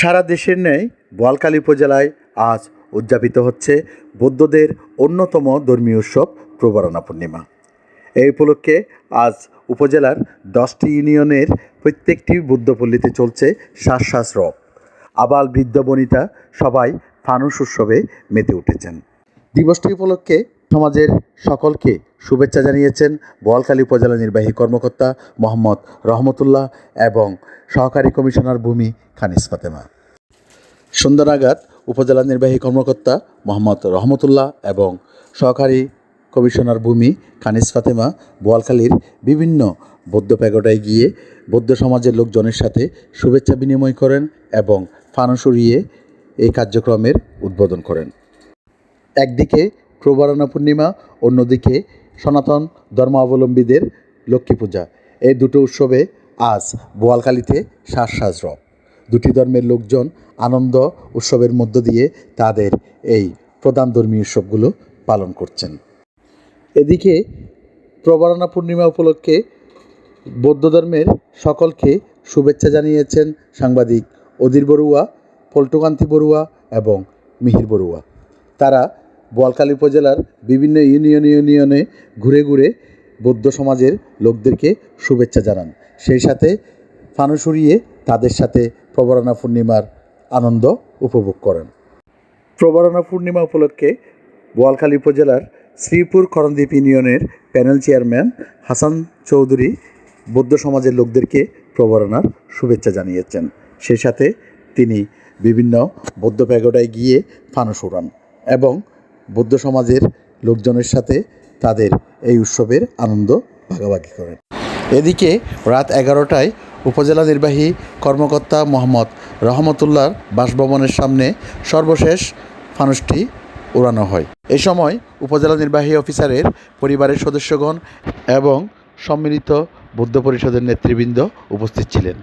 সারা দেশের ন্যায় বোয়ালখালী উপজেলায় আজ উদযাপিত হচ্ছে বৌদ্ধদের অন্যতম ধর্মীয় উৎসব প্রবরণা পূর্ণিমা। এই উপলক্ষে আজ উপজেলার দশটি ইউনিয়নের প্রত্যেকটি বুদ্ধপল্লীতে চলছে শ্বাস রব আবাল বৃদ্ধ বনিতা সবাই ফানুস উৎসবে মেতে উঠেছেন। দিবসটি উপলক্ষে সমাজের সকলকে শুভেচ্ছা জানিয়েছেন বোয়ালখালী উপজেলা নির্বাহী কর্মকর্তা মোহাম্মদ রহমতুল্লাহ এবং সহকারী কমিশনার ভূমি খানিস ফাতেমা। নাগাদ উপজেলা নির্বাহী কর্মকর্তা মোহাম্মদ রহমতুল্লাহ এবং সহকারী কমিশনার ভূমি খানিস ফাতেমা বোয়ালখালীর বিভিন্ন বৌদ্ধ প্যাগোডায় গিয়ে বৌদ্ধ সমাজের লোকজনের সাথে শুভেচ্ছা বিনিময় করেন এবং ফানুসরিয়ে এই কার্যক্রমের উদ্বোধন করেন। একদিকে প্রবারণা পূর্ণিমা, অন্যদিকে সনাতন ধর্মাবলম্বীদের লক্ষ্মী পূজা। এই দুটো উৎসবে আজ বোয়ালখালীতে শ্বাস সাজ দুটি ধর্মের লোকজন আনন্দ উৎসবের মধ্য দিয়ে তাদের এই প্রধান ধর্মীয় উৎসবগুলো পালন করছেন। এদিকে প্রবারণা পূর্ণিমা উপলক্ষে বৌদ্ধ ধর্মের সকলকে শুভেচ্ছা জানিয়েছেন সাংবাদিক অধীর বড়ুয়া, পল্টুকান্তি বড়ুয়া এবং মিহির বড়ুয়া। তারা বোয়ালখালী উপজেলার বিভিন্ন ইউনিয়ন ইউনিয়নে ঘুরে ঘুরে বৌদ্ধ সমাজের লোকদেরকে শুভেচ্ছা জানান। সেই সাথে ফানুস উড়িয়ে তাদের সাথে প্রবরণা পূর্ণিমার আনন্দ উপভোগ করেন। প্রবরণা পূর্ণিমা উপলক্ষে বোয়ালখালী উপজেলার শ্রীপুর করণদ্বীপ ইউনিয়নের প্যানেল চেয়ারম্যান হাসান চৌধুরী বৌদ্ধ সমাজের লোকদেরকে প্রবরণার শুভেচ্ছা জানিয়েছেন। সেই সাথে তিনি বিভিন্ন বৌদ্ধ প্যাগোডায় গিয়ে ফানুস উড়ান এবং বৌদ্ধ সমাজের লোকজনের সাথে তাদের এই উৎসবের আনন্দ ভাগাভাগি করেন। এদিকে রাত এগারোটায় উপজেলা নির্বাহী কর্মকর্তা মোহাম্মদ রহমতুল্লাহর বাসভবনের সামনে সর্বশেষ ফানুসটি উড়ানো হয়। এ সময় উপজেলা নির্বাহী অফিসারের পরিবারের সদস্যগণ এবং সম্মিলিত বৌদ্ধ পরিষদের নেতৃবৃন্দ উপস্থিত ছিলেন।